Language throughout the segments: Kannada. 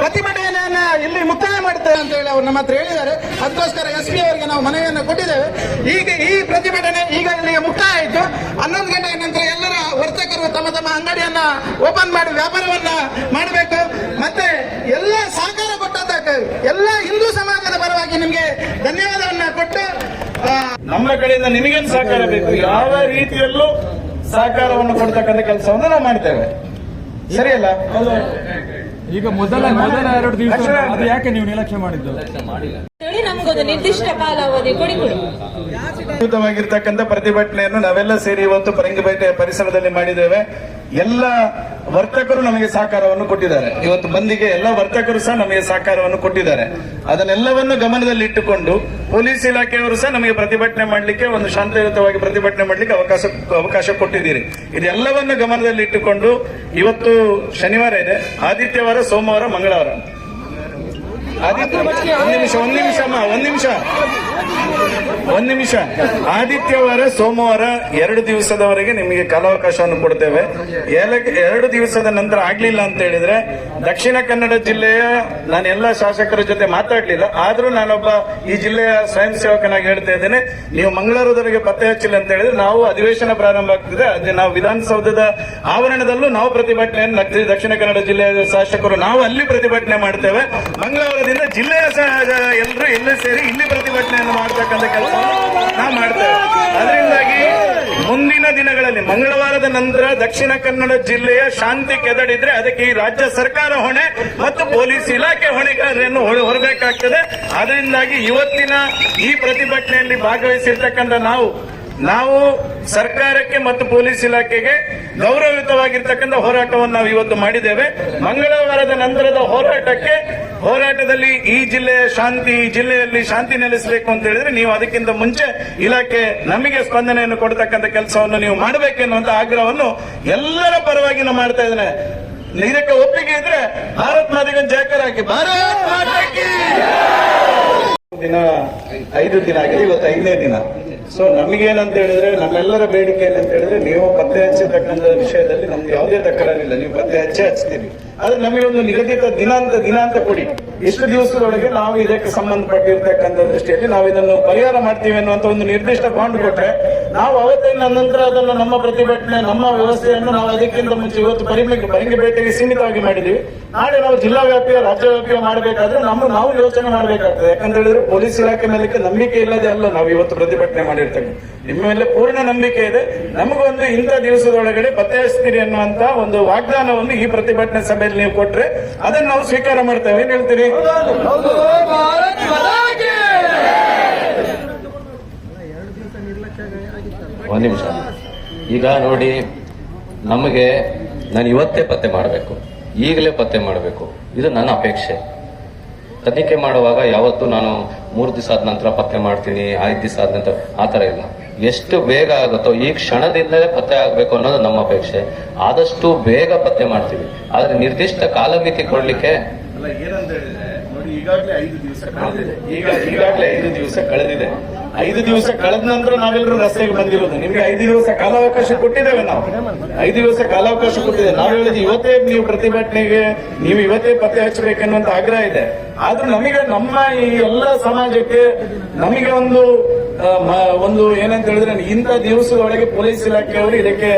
ಪ್ರತಿಭಟನೆಯನ್ನ ಇಲ್ಲಿ ಮುಕ್ತಾಯ ಮಾಡುತ್ತೇವೆ ಅಂತ ಹೇಳಿ ಅವರು ನಮ್ಮ ಹತ್ರ ಹೇಳಿದ್ದಾರೆ. ಅದಕ್ಕೋಸ್ಕರ ಎಸ್ ಪಿ ಅವರಿಗೆ ನಾವು ಮನವಿಯನ್ನು ಕೊಟ್ಟಿದ್ದೇವೆ. ಈಗ ಈ ಪ್ರತಿಭಟನೆ ಈಗ ಇಲ್ಲಿಗೆ ಮುಕ್ತಾಯ ಆಯಿತು. ಹನ್ನೊಂದು ಗಂಟೆಯ ನಂತರ ಎಲ್ಲರ ವರ್ತಕರು ತಮ್ಮ ತಮ್ಮ ಅಂಗಡಿಯನ್ನ ಓಪನ್ ಮಾಡಿ ವ್ಯಾಪಾರವನ್ನ ಮಾಡಬೇಕು. ಮತ್ತೆ ಎಲ್ಲ ಸಹಕಾರ ಕೊಟ್ಟದ್ದಕ್ಕೆ ಎಲ್ಲ ಹಿಂದೂ ಸಮಾಜದ ಪರವಾಗಿ ನಿಮಗೆ ಧನ್ಯವಾದವನ್ನ ಕೊಟ್ಟು ನಮ್ಮ ಕಡೆಯಿಂದ ನಿಮಗೇನು ಸಹಕಾರ ಬೇಕು? ಯಾವ ರೀತಿಯಲ್ಲೂ ಸಹಕಾರವನ್ನು ಕೊಡ್ತಕ್ಕಂಥ ಕೆಲಸವನ್ನು ನಾವು ಮಾಡ್ತೇವೆ ಸರಿಯಲ್ಲ? ಈಗ ಮೊದಲ ಮೊದಲ ಎರಡು ದಿವಸ ಅದು ಯಾಕೆ ನೀವು ನಿರ್ಲಕ್ಷ್ಯ ಮಾಡಿದ್ದು? ನಮ್ಗೊಂದು ನಿರ್ದಿಷ್ಟ ಕಾಲಾವಧಿ ಕೊಡಿ ಕೊಡಿ. ಅದ್ಭುತವಾಗಿರ್ತಕ್ಕಂಥ ಪ್ರತಿಭಟನೆಯನ್ನು ನಾವೆಲ್ಲ ಸೇರಿ ಇವತ್ತು ಪರಂಗಿಪೇಟೆ ಪರಿಸರದಲ್ಲಿ ಮಾಡಿದ್ದೇವೆ. ಎಲ್ಲ ವರ್ತಕರು ನಮಗೆ ಸಹಕಾರವನ್ನು ಕೊಟ್ಟಿದ್ದಾರೆ. ಇವತ್ತು ಬಂದಿಗೆ ಎಲ್ಲ ವರ್ತಕರು ಸಹ ನಮಗೆ ಸಹಕಾರವನ್ನು ಕೊಟ್ಟಿದ್ದಾರೆ. ಅದನ್ನೆಲ್ಲವನ್ನು ಗಮನದಲ್ಲಿ ಇಟ್ಟುಕೊಂಡು ಪೊಲೀಸ್ ಇಲಾಖೆಯವರು ಸಹ ನಮಗೆ ಪ್ರತಿಭಟನೆ ಮಾಡಲಿಕ್ಕೆ ಒಂದು ಶಾಂತಿಯುತವಾಗಿ ಪ್ರತಿಭಟನೆ ಮಾಡಲಿಕ್ಕೆ ಅವಕಾಶ ಅವಕಾಶ ಕೊಟ್ಟಿದ್ದೀರಿ. ಇದೆಲ್ಲವನ್ನು ಗಮನದಲ್ಲಿ ಇಟ್ಟುಕೊಂಡು ಇವತ್ತು ಶನಿವಾರ ಇದೆ. ಆದಿತ್ಯವಾರ, ಸೋಮವಾರ, ಮಂಗಳವಾರ. ಆದಿತ್ಯ, ಒಂದ್ ನಿಮಿಷ ಒಂದ್ ನಿಮಿಷ ಅಮ್ಮ, ಒಂದ್ ನಿಮಿಷ. ಒಂದ್ ನಿಮಿಷ. ಆದಿತ್ಯವಾರ, ಸೋಮವಾರ ಎರಡು ದಿವಸದವರೆಗೆ ನಿಮಗೆ ಕಾಲಾವಕಾಶವನ್ನು ಕೊಡ್ತೇವೆ. ಎರಡು ದಿವಸದ ನಂತರ ಆಗ್ಲಿಲ್ಲ ಅಂತ ಹೇಳಿದ್ರೆ, ದಕ್ಷಿಣ ಕನ್ನಡ ಜಿಲ್ಲೆಯ ನಾನು ಎಲ್ಲ ಶಾಸಕರ ಜೊತೆ ಮಾತಾಡ್ಲಿಲ್ಲ. ಆದ್ರೂ ನಾನೊಬ್ಬ ಈ ಜಿಲ್ಲೆಯ ಸ್ವಯಂ ಸೇವಕನಾಗಿ ಹೇಳ್ತಾ ಇದ್ದೇನೆ. ನೀವು ಮಂಗಳವಾರದವರೆಗೆ ಪತ್ತೆ ಹಚ್ಚಿಲ್ಲ ಅಂತ ಹೇಳಿದ್ರೆ ನಾವು ಅಧಿವೇಶನ ಪ್ರಾರಂಭ ಆಗ್ತಿದೆ. ಅದೇ ನಾವು ವಿಧಾನಸೌಧದ ಆವರಣದಲ್ಲೂ ನಾವು ಪ್ರತಿಭಟನೆಯನ್ನು. ದಕ್ಷಿಣ ಕನ್ನಡ ಜಿಲ್ಲೆಯ ಶಾಸಕರು, ನಾವು ಅಲ್ಲಿ ಪ್ರತಿಭಟನೆ ಮಾಡ್ತೇವೆ. ಮಂಗಳವಾರದಿಂದ ಜಿಲ್ಲೆಯ ಎಲ್ಲರೂ ಎಲ್ಲೂ ಸೇರಿ ಇಲ್ಲಿ ಪ್ರತಿಭಟನೆಯನ್ನು ಮಾಡ್ತಕ್ಕಂಥ ಕೆಲಸ ನಾವು ಮಾಡ್ತೇವೆ. ಅದರಿಂದಾಗಿ ಮುಂದಿನ ದಿನಗಳಲ್ಲಿ ಮಂಗಳವಾರದ ನಂತರ ದಕ್ಷಿಣ ಕನ್ನಡ ಜಿಲ್ಲೆಯ ಶಾಂತಿ ಕೆದಡಿದ್ರೆ ಅದಕ್ಕೆ ಈ ರಾಜ್ಯ ಸರ್ಕಾರ ಹೊಣೆ ಮತ್ತು ಪೊಲೀಸ್ ಇಲಾಖೆ ಹೊಣೆಗಾರರನ್ನು ಹೊರ- ಹೊರಬೇಕಾಗ್ತದೆ. ಅದರಿಂದಾಗಿ ಇವತ್ತಿನ ಈ ಪ್ರತಿಭಟನೆಯಲ್ಲಿ ಭಾಗವಹಿಸಿರ್ತಕ್ಕಂಥ ನಾವು ನಾವು ಸರ್ಕಾರಕ್ಕೆ ಮತ್ತು ಪೊಲೀಸ್ ಇಲಾಖೆಗೆ ಗೌರವಯುತವಾಗಿರ್ತಕ್ಕಂಥ ಹೋರಾಟವನ್ನು ನಾವು ಇವತ್ತು ಮಾಡಿದ್ದೇವೆ. ಮಂಗಳವಾರದ ನಂತರದ ಹೋರಾಟಕ್ಕೆ ಹೋರಾಟದಲ್ಲಿ ಈ ಜಿಲ್ಲೆಯ ಶಾಂತಿ, ಈ ಜಿಲ್ಲೆಯಲ್ಲಿ ಶಾಂತಿ ನೆಲೆಸಬೇಕು ಅಂತ ಹೇಳಿದ್ರೆ ನೀವು ಅದಕ್ಕಿಂತ ಮುಂಚೆ ಇಲಾಖೆ ನಮಗೆ ಸ್ಪಂದನೆಯನ್ನು ಕೊಡ್ತಕ್ಕಂಥ ಕೆಲಸವನ್ನು ನೀವು ಮಾಡಬೇಕೆನ್ನುವಂತ ಆಗ್ರಹವನ್ನು ಎಲ್ಲರ ಪರವಾಗಿ ನಾನು ಮಾಡ್ತಾ ಇದ್ದೇನೆ. ಇದಕ್ಕೆ ಒಪ್ಪಿಗೆ ಇದ್ರೆ ಭಾರತ್ ಮಾದಿಗನ್ ಜಾಕರ್ ಹಾಕಿ. ಭಾರತ್ ದಿನ ಐದು ದಿನ ಆಗಿದೆ, ಇವತ್ತು ಐದನೇ ದಿನ. ಸೊ ನಮಗೇನಂತ ಹೇಳಿದ್ರೆ, ನಮ್ಮೆಲ್ಲರ ಬೇಡಿಕೆ ಏನಂತ ಹೇಳಿದ್ರೆ, ನೀವು ಪತ್ತೆ ಹಚ್ಚತಕ್ಕಂಥ ವಿಷಯದಲ್ಲಿ ನಮ್ಗೆ ಯಾವುದೇ ತಕರಾರಿಲ್ಲ. ನೀವು ಪತ್ತೆ ಹಚ್ಚಿ ಹಚ್ತೀರಿ. ಆದ್ರೆ ನಮಗೆ ಒಂದು ನಿಗದಿತ ದಿನಾಂತ ದಿನಾಂತ ಕೊಡಿ. ಇಷ್ಟು ದಿವಸದೊಳಗೆ ನಾವು ಇದಕ್ಕೆ ಸಂಬಂಧಪಟ್ಟಿರ್ತಕ್ಕಂಥ ದೃಷ್ಟಿಯಲ್ಲಿ ನಾವು ಇದನ್ನು ಪರಿಹಾರ ಮಾಡ್ತೀವಿ ಅನ್ನುವಂತ ಒಂದು ನಿರ್ದಿಷ್ಟ ಬಾಂಡ್ ಕೊಟ್ಟರೆ ನಾವು ಅವತ್ತಿನ ನಂತರ ಅದನ್ನು ನಮ್ಮ ಪ್ರತಿಭಟನೆ, ನಮ್ಮ ವ್ಯವಸ್ಥೆಯನ್ನು ನಾವು ಅದಕ್ಕಿಂತ ಮುಂಚೆ ಇವತ್ತು ಪರಿಮಿ ಪರಿಂಗ ಭೇಟಿಗೆ ಸೀಮಿತವಾಗಿ ಮಾಡಿದೀವಿ ನಾಳೆ ನಾವು ಜಿಲ್ಲಾ ವ್ಯಾಪ್ತಿಯ, ರಾಜ್ಯ ವ್ಯಾಪ್ತಿಯ ಮಾಡಬೇಕಾದ್ರೆ ನಮ್ಮ ನಾವು ಯೋಚನೆ ಮಾಡಬೇಕಾಗ್ತದೆ. ಯಾಕಂತ ಹೇಳಿದ್ರೆ ಪೊಲೀಸ್ ಇಲಾಖೆ ಮೇಲೆ ನಂಬಿಕೆ ಇಲ್ಲದೆ ಅಲ್ಲ ನಾವು ಇವತ್ತು ಪ್ರತಿಭಟನೆ ಮಾಡಿರ್ತೇವೆ. ನಿಮ್ಮ ಮೇಲೆ ಪೂರ್ಣ ನಂಬಿಕೆ ಇದೆ. ನಮಗೊಂದು ಇಂಥ ದಿವಸದೊಳಗಡೆ ಹಚ್ತೀರಿ ಅನ್ನುವಂತ ಒಂದು ವಾಗ್ದಾನವನ್ನು ಈ ಪ್ರತಿಭಟನೆ ಸಭೆಯಲ್ಲಿ ನೀವು ಕೊಟ್ಟರೆ ಅದನ್ನು ನಾವು ಸ್ವೀಕಾರ ಮಾಡ್ತೇವೆ. ಏನ್ ಹೇಳ್ತೀರಿ? ಒಂದು ನಿಮಿಷ. ಈಗ ನೋಡಿ, ನಮಗೆ ನಾನು ಇವತ್ತೇ ಪತ್ತೆ ಮಾಡಬೇಕು. ಈಗಲೇ ಪತ್ತೆ ಮಾಡಬೇಕು. ಇದು ನನ್ನ ಅಪೇಕ್ಷೆ. ತನಿಖೆ ಮಾಡುವಾಗ ಯಾವತ್ತು ನಾನು ಮೂರು ದಿವಸ ಆದ ನಂತರ ಪತ್ತೆ ಮಾಡ್ತೀನಿ, ಐದು ದಿವಸ ಆದ ನಂತರ ಆ ಥರ ಇಲ್ಲ. ಎಷ್ಟು ಬೇಗ ಆಗುತ್ತೋ ಈ ಕ್ಷಣದಿಂದಲೇ ಪತ್ತೆ ಆಗಬೇಕು ಅನ್ನೋದು ನಮ್ಮ ಅಪೇಕ್ಷೆ. ಆದಷ್ಟು ಬೇಗ ಪತ್ತೆ ಮಾಡ್ತೀವಿ. ಆದರೆ ನಿರ್ದಿಷ್ಟ ಕಾಲಮಿತಿ ಕೊಡ್ಲಿಕ್ಕೆ ಅಲ್ಲ ಏನಂತ ಹೇಳಿದ್ರೆ ನೋಡಿ ಈಗಾಗಲೇ ಐದು ದಿವಸ ಕಳೆದಿದೆ. ಈಗ ಈಗಾಗಲೇ ಐದು ದಿವಸ ಕಳೆದಿದೆ. ಐದು ದಿವಸ ಕಳೆದ ನಂತರ ನಾವೆಲ್ಲರೂ ರಸ್ತೆಗೆ ಬಂದಿರೋದು. ನಿಮ್ಗೆ ಐದು ದಿವಸ ಕಾಲಾವಕಾಶ ಕೊಟ್ಟಿದ್ದೇವೆ ನಾವು. ಐದು ದಿವಸ ಕಾಲಾವಕಾಶ ಕೊಟ್ಟಿದೆ ನಾವು ಹೇಳಿದ್ವಿ ಇವತ್ತೇ ನೀವು ಪ್ರತಿಭಟನೆಗೆ, ನೀವು ಇವತ್ತೇ ಪತ್ತೆ ಹಚ್ಚಬೇಕೆನ್ನುವಂತ ಆಗ್ರಹ ಇದೆ. ಆದ್ರೂ ನಮಗೆ ನಮ್ಮ ಈ ಎಲ್ಲ ಸಮಾಜಕ್ಕೆ ನಮಗೆ ಒಂದು ಒಂದು ಏನಂತ ಹೇಳಿದ್ರೆ ಇಂಥ ದಿವಸದೊಳಗೆ ಪೊಲೀಸ್ ಇಲಾಖೆಯವರು ಇದಕ್ಕೆ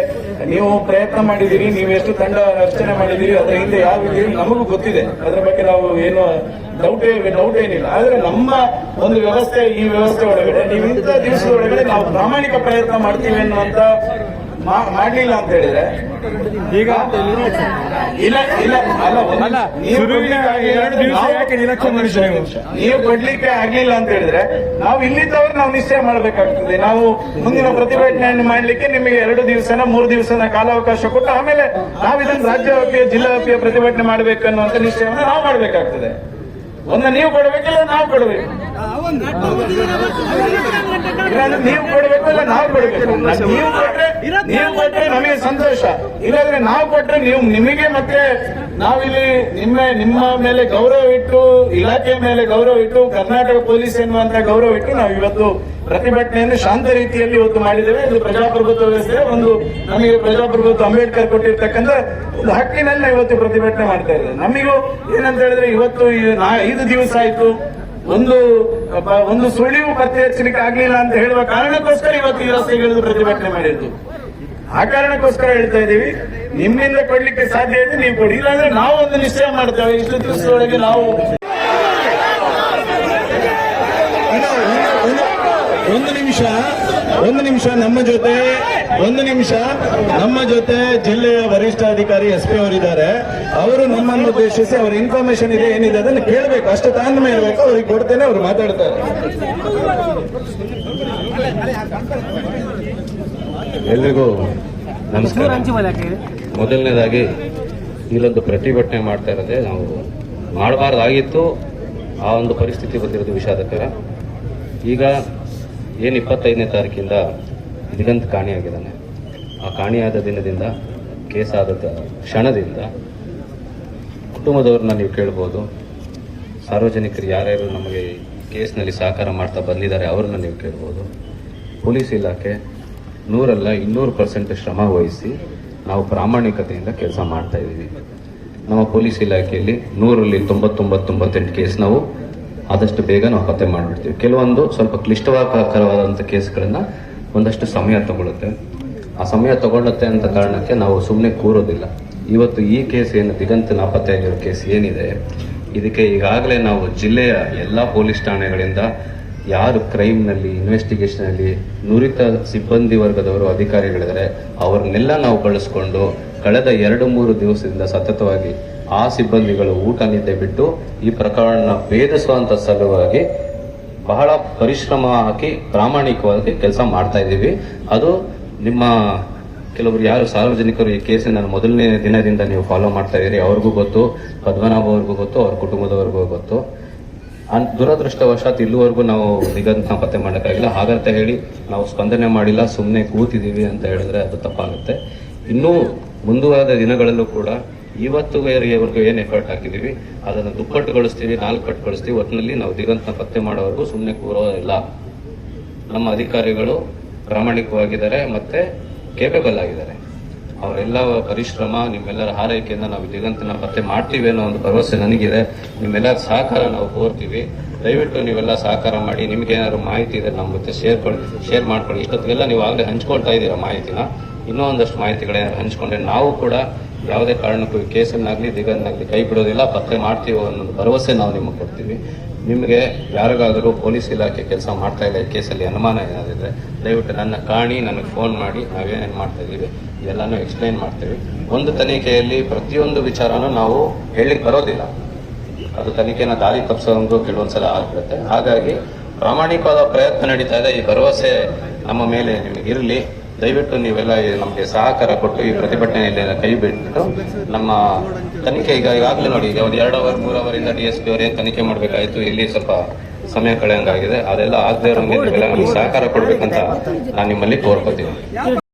ನೀವು ಪ್ರಯತ್ನ ಮಾಡಿದಿರಿ ನೀವು ಎಷ್ಟು ತಂಡ ರಚನೆ ಮಾಡಿದಿರಿ ಅದರ ಹಿಂದೆ ಯಾವ ನಮಗೂ ಗೊತ್ತಿದೆ. ಅದರ ಬಗ್ಗೆ ನಾವು ಏನು ಡೌಟ್ ಡೌಟ್ ಏನಿಲ್ಲ. ಆದ್ರೆ ನಮ್ಮ ಒಂದು ವ್ಯವಸ್ಥೆ ಈ ವ್ಯವಸ್ಥೆ ಒಳಗಡೆ ನೀವು ಇಂಥ ದಿವಸದ ಒಳಗಡೆ ನಾವು ಪ್ರಾಮಾಣಿಕ ಪ್ರಯತ್ನ ಮಾಡ್ತೀವಿ ಅನ್ನುವಂತ ಮಾಡ್ಲಿಲ್ಲ ಅಂತ ಹೇಳಿದ್ರೆ? ಈಗ ಇಲ್ಲ ಇಲ್ಲ ಅಲ್ಲ ನೀವು ಕೊಡ್ಲಿಕ್ಕೆ ಆಗ್ಲಿಲ್ಲ ಅಂತ ಹೇಳಿದ್ರೆ ನಾವು ಇಲ್ಲಿದ್ದವ್ರು ನಾವು ನಿಶ್ಚಯ ಮಾಡಬೇಕಾಗ್ತದೆ. ನಾವು ಮುಂದಿನ ಪ್ರತಿಭಟನೆಯನ್ನು ಮಾಡ್ಲಿಕ್ಕೆ ನಿಮಗೆ ಎರಡು ದಿವಸನ ಮೂರು ದಿವಸನ ಕಾಲಾವಕಾಶ ಕೊಟ್ಟು ಆಮೇಲೆ ನಾವು ಇದನ್ನು ರಾಜ್ಯ ವ್ಯಾಪ್ತಿಯ ಜಿಲ್ಲಾ ವ್ಯಾಪ್ತಿಯ ಪ್ರತಿಭಟನೆ ಮಾಡಬೇಕು ಅನ್ನುವಂತ ನಿಶ್ಚಯವನ್ನು ನಾವು ಮಾಡಬೇಕಾಗ್ತದೆ. ಒಂದು ನೀವು ಕೊಡಬೇಕಿಲ್ಲ, ನಾವು ಕೊಡಬೇಕು. ನೀವು ಕೊಡಬೇಕು ಇಲ್ಲ ನಾವು ಕೊಡಬೇಕು. ನೀವು ಕೊಟ್ರೆ ನೀವು ಕೊಟ್ರೆ ನಮಗೆ ಸಂತೋಷ. ಇಲ್ಲಾದ್ರೆ ನಾವು ಕೊಟ್ರೆ ನೀವು ನಿಮಗೆ ಮತ್ತೆ ನಾವಿಲ್ಲಿ ನಿಮ್ಮ ನಿಮ್ಮ ಮೇಲೆ ಗೌರವ ಇಟ್ಟು ಇಲಾಖೆ ಮೇಲೆ ಗೌರವ ಇಟ್ಟು, ಕರ್ನಾಟಕ ಪೊಲೀಸ್ ಎನ್ನುವಂತ ಗೌರವ ಇಟ್ಟು ನಾವು ಇವತ್ತು ಪ್ರತಿಭಟನೆಯನ್ನು ಶಾಂತ ರೀತಿಯಲ್ಲಿ ಇವತ್ತು ಮಾಡಿದ್ದೇವೆ. ಇದು ಪ್ರಜಾಪ್ರಭುತ್ವ ವ್ಯವಸ್ಥೆ ಒಂದು, ನಮಗೆ ಪ್ರಜಾಪ್ರಭುತ್ವ ಅಂಬೇಡ್ಕರ್ ಕೊಟ್ಟಿರ್ತಕ್ಕಂಥ ಒಂದು ಹಕ್ಕಿನಲ್ಲಿ ಇವತ್ತು ಪ್ರತಿಭಟನೆ ಮಾಡ್ತಾ ಇದ್ದೇವೆ. ನಮಗೂ ಏನಂತ ಹೇಳಿದ್ರೆ ಇವತ್ತು ಐದು ದಿವಸ ಆಯ್ತು. ಒಂದು ಒಂದು ಸುಳಿವು ಪತ್ತೆ ಹಚ್ಚಲಿಕ್ಕೆ ಆಗ್ಲಿಲ್ಲ ಅಂತ ಹೇಳುವ ಕಾರಣಕ್ಕೋಸ್ಕರ ಇವತ್ತು ಈ ರಸ್ತೆಗಳನ್ನು ಪ್ರತಿಭಟನೆ ಮಾಡಿದ್ದು. ಆ ಕಾರಣಕ್ಕೋಸ್ಕರ ಹೇಳ್ತಾ ಇದ್ದೀವಿ. ನಿಮ್ಮಿಂದ ಕೊಡ್ಲಿಕ್ಕೆ ಸಾಧ್ಯ ಇದೆ, ನೀವು ಕೊಡಿ. ಇಲ್ಲಾಂದ್ರೆ ನಾವು ಒಂದು ನಿಶ್ಚಯ ಮಾಡ್ತೇವೆ. ಇಷ್ಟು ದಿವಸದೊಳಗೆ ನಾವು ಒಂದು ನಿಮಿಷ ಒಂದು ನಿಮಿಷ ನಮ್ಮ ಜೊತೆ ಒಂದು ನಿಮಿಷ. ನಮ್ಮ ಜೊತೆ ಜಿಲ್ಲೆಯ ವರಿಷ್ಠ ಅಧಿಕಾರಿ ಎಸ್ ಪಿ ಅವರಿದ್ದಾರೆ. ಅವರು ನಮ್ಮನ್ನು ಉದ್ದೇಶಿಸಿ ಅವರ ಇನ್ಫಾರ್ಮೇಶನ್ ಇದೆ ಏನಿದೆ ಅದನ್ನು ಕೇಳಬೇಕು. ಅಷ್ಟು ತಾಳ್ಮೆ ಇರಬೇಕು ಅವ್ರಿಗೆ ಕೊಡ್ತೇನೆ ಅವ್ರು ಮಾತಾಡ್ತಾರೆ. ಎಲ್ರಿಗೂ ನಮಸ್ಕಾರ. ಮೊದಲನೇದಾಗಿ ಇಲ್ಲೊಂದು ಪ್ರತಿಭಟನೆ ಮಾಡ್ತಾ ಇರೋದೆ ನಾವು ಮಾಡಬಾರ್ದಾಗಿತ್ತು. ಆ ಒಂದು ಪರಿಸ್ಥಿತಿ ಬಂದಿರೋದು ವಿಷಾದಕರ. ಈಗ ಏನು ಇಪ್ಪತ್ತೈದನೇ ತಾರೀಕಿಂದ ದಿಗಂತ್ ಕಾಣೆಯಾಗಿದ್ದಾನೆ. ಆ ಕಾಣಿಯಾದ ದಿನದಿಂದ ಕೇಸಾದ ಕ್ಷಣದಿಂದ ಕುಟುಂಬದವ್ರನ್ನ ನೀವು ಕೇಳ್ಬೋದು. ಸಾರ್ವಜನಿಕರು ಯಾರ್ಯಾರು ನಮಗೆ ಕೇಸ್ನಲ್ಲಿ ಸಹಕಾರ ಮಾಡ್ತಾ ಬಂದಿದ್ದಾರೆ ಅವ್ರನ್ನ ನೀವು ಕೇಳ್ಬೋದು. ಪೊಲೀಸ್ ಇಲಾಖೆ ನೂರಲ್ಲ ಇನ್ನೂರು ಪರ್ಸೆಂಟ್ ಶ್ರಮ ವಹಿಸಿ ನಾವು ಪ್ರಾಮಾಣಿಕತೆಯಿಂದ ಕೆಲಸ ಮಾಡ್ತಾ ಇದ್ದೀವಿ. ನಮ್ಮ ಪೊಲೀಸ್ ಇಲಾಖೆಯಲ್ಲಿ ನೂರಲ್ಲಿ ತೊಂಬತ್ತೊಂಬತ್ತೊಂಬತ್ತೆಂಟು ಕೇಸ್ ನಾವು ಆದಷ್ಟು ಬೇಗ ನಾವು ಪತ್ತೆ ಮಾಡಿಬಿಡ್ತೀವಿ. ಕೆಲವೊಂದು ಸ್ವಲ್ಪ ಕ್ಲಿಷ್ಟಕರವಾದಂಥ ಕೇಸ್ಗಳನ್ನ ಒಂದಷ್ಟು ಸಮಯ ತಗೊಳುತ್ತೆ. ಆ ಸಮಯ ತಗೊಳ್ಳುತ್ತೆ ಅಂತ ಕಾರಣಕ್ಕೆ ನಾವು ಸುಮ್ಮನೆ ಕೂರೋದಿಲ್ಲ. ಇವತ್ತು ಈ ಕೇಸ್ ಏನು ದಿಗಂತ ನಾಪತ್ತೆ ಆಗಿರೋ ಕೇಸ್ ಏನಿದೆ, ಇದಕ್ಕೆ ಈಗಾಗಲೇ ನಾವು ಜಿಲ್ಲೆಯ ಎಲ್ಲ ಪೊಲೀಸ್ ಠಾಣೆಗಳಿಂದ ಯಾರು ಕ್ರೈಮ್ನಲ್ಲಿ ಇನ್ವೆಸ್ಟಿಗೇಷನಲ್ಲಿ ನುರಿತ ಸಿಬ್ಬಂದಿ ವರ್ಗದವರು ಅಧಿಕಾರಿಗಳಿದ್ದಾರೆ, ಅವ್ರನ್ನೆಲ್ಲ ನಾವು ಬಳಸ್ಕೊಂಡು ಕಳೆದ ಎರಡು ಮೂರು ದಿವಸದಿಂದ ಸತತವಾಗಿ ಆ ಸಿಬ್ಬಂದಿಗಳು ಊಟ ನಿದ್ದೆ ಬಿಟ್ಟು ಈ ಪ್ರಕರಣ ಭೇದಿಸುವಂಥ ಸಲುವಾಗಿ ಬಹಳ ಪರಿಶ್ರಮ ಹಾಕಿ ಪ್ರಾಮಾಣಿಕವಾಗಿ ಕೆಲಸ ಮಾಡ್ತಾ ಇದ್ದೀವಿ. ಅದು ನಿಮ್ಮ ಕೆಲವರು ಯಾರು ಸಾರ್ವಜನಿಕರು ಈ ಕೇಸಿನ ಮೊದಲನೇ ದಿನದಿಂದ ನೀವು ಫಾಲೋ ಮಾಡ್ತಾ ಇದ್ದೀರಿ, ಅವ್ರಿಗೂ ಗೊತ್ತು, ಪದ್ಮನಾಭ ಅವ್ರಿಗೂ ಗೊತ್ತು, ಅವ್ರ ಕುಟುಂಬದವ್ರಿಗೂ ಗೊತ್ತು. ಅನ್ ದುರದೃಷ್ಟವಶಾತ್ ಇಲ್ಲಿವರೆಗೂ ನಾವು ನಿಗಂತ ಪತ್ತೆ ಮಾಡೋಕ್ಕಾಗಿಲ್ಲ. ಹಾಗಂತ ಹೇಳಿ ನಾವು ಸ್ಪಂದನೆ ಮಾಡಿಲ್ಲ ಸುಮ್ಮನೆ ಕೂತಿದ್ದೀವಿ ಅಂತ ಹೇಳಿದ್ರೆ ಅದು ತಪ್ಪಾಗುತ್ತೆ. ಇನ್ನೂ ಮುಂದುವರೆದ ದಿನಗಳಲ್ಲೂ ಕೂಡ ಇವತ್ತುವರೆಗೂ ಏನು ಎಫರ್ಟ್ ಹಾಕಿದ್ದೀವಿ ಅದನ್ನು ದುಪ್ಪಟ್ಟುಗೊಳಿಸ್ತೀವಿ ನಾಲ್ಕು ಪಟ್ಟುಗೊಳಿಸ್ತೀವಿ ಒಟ್ಟಿನಲ್ಲಿ ನಾವು ದಿಗಂತ ಪತ್ತೆ ಮಾಡೋವರೆಗೂ ಸುಮ್ಮನೆ ಕೂರೋದಿಲ್ಲ ನಮ್ಮ ಅಧಿಕಾರಿಗಳು ಪ್ರಾಮಾಣಿಕವಾಗಿದ್ದಾರೆ ಮತ್ತು ಕೇಪಬಲ್ ಆಗಿದ್ದಾರೆ. ಅವರೆಲ್ಲ ಪರಿಶ್ರಮ, ನಿಮ್ಮೆಲ್ಲರ ಹಾರೈಕೆಯಿಂದ ನಾವು ದಿಗಂತನ ಪತ್ತೆ ಮಾಡ್ತೀವಿ ಅನ್ನೋ ಒಂದು ಭರವಸೆ ನನಗಿದೆ. ನಿಮ್ಮೆಲ್ಲರ ಸಹಕಾರ ನಾವು ಕೋರ್ತೀವಿ. ದಯವಿಟ್ಟು ನೀವೆಲ್ಲ ಸಹಕಾರ ಮಾಡಿ ನಿಮಗೇನಾದ್ರು ಮಾಹಿತಿ ಇದೆ ನಮ್ಮ ಜೊತೆ ಶೇರ್ ಶೇರ್ ಮಾಡ್ಕೊಳ್ಳಿ ಇಷ್ಟೊತ್ತಿಗೆಲ್ಲ ನೀವು ಆಗಲೇ ಹಂಚ್ಕೊಳ್ತಾ ಇದ್ದೀರಾ ಮಾಹಿತಿನ? ಇನ್ನೂ ಒಂದಷ್ಟು ಮಾಹಿತಿಗಳೇನಾದ್ರು ಹಂಚಿಕೊಂಡ್ರೆ ನಾವು ಕೂಡ ಯಾವುದೇ ಕಾರಣಕ್ಕೂ ಕೇಸನ್ನಾಗಲಿ, ದಿಗನ್ನಾಗಲಿ ದಿಗನ್ನಾಗ್ಲಿ ಕೈ ಬಿಡೋದಿಲ್ಲ, ಪತ್ತೆ ಮಾಡ್ತೀವಿ ಅನ್ನೋ ಭರವಸೆ ನಾವು ನಿಮಗೆ ಕೊಡ್ತೀವಿ. ನಿಮಗೆ ಯಾರಿಗಾದರೂ ಪೊಲೀಸ್ ಇಲಾಖೆ ಕೆಲಸ ಮಾಡ್ತಾ ಇಲ್ಲ, ಈ ಕೇಸಲ್ಲಿ ಅನುಮಾನ ಏನಾದಿದ್ರೆ ದಯವಿಟ್ಟು ನನ್ನ ಕಾಣಿ, ನನಗೆ ಫೋನ್ ಮಾಡಿ, ನಾವೇನೇನು ಮಾಡ್ತಾ ಇದ್ದೀವಿ ಎಲ್ಲಾನು ಎಕ್ಸ್ಪ್ಲೈನ್ ಮಾಡ್ತೀವಿ. ಒಂದು ತನಿಖೆಯಲ್ಲಿ ಪ್ರತಿಯೊಂದು ವಿಚಾರನೂ ನಾವು ಹೇಳಲಿಕ್ಕೆ ಬರೋದಿಲ್ಲ. ಅದು ತನಿಖೆನ ದಾರಿ ತಪ್ಪಿಸೋದು ಕೆಲವೊಂದ್ಸಲ ಆಗ್ಬಿಡುತ್ತೆ. ಹಾಗಾಗಿ ಪ್ರಾಮಾಣಿಕವಾದ ಪ್ರಯತ್ನ ನಡೀತಾ ಇದೆ. ಈ ಭರವಸೆ ನಮ್ಮ ಮೇಲೆ ನಿಮಗೆ ಇರಲಿ. ದಯವಿಟ್ಟು ನೀವೆಲ್ಲ ನಮಗೆ ಸಹಕಾರ ಕೊಟ್ಟು ಈ ಪ್ರತಿಭಟನೆಯಲ್ಲಿ ಕೈ ಬಿಟ್ಟು ನಮ್ಮ ತನಿಖೆ ಈಗ ಈಗಾಗಲೇ ನೋಡಿ ಒಂದು ಎರಡು ಅವರ್, ಮೂರು ಅವರಿಂದ ಡಿ ಎಸ್ ಪಿ ಅವರೇ ತನಿಖೆ ಮಾಡಬೇಕಾಯಿತು, ಇಲ್ಲಿ ಸ್ವಲ್ಪ ಸಮಯ ಕಳೆಯಂಗಾಗಿದೆ. ಅದೆಲ್ಲ ಆಗದೆ ಇರೋಂಗೆ ನೀವೆಲ್ಲ ನಮಗೆ ಸಹಕಾರ ಕೊಡ್ಬೇಕಂತ ನಾನು ನಿಮ್ಮಲ್ಲಿ ಕೋರ್ಕೋತೀನಿ.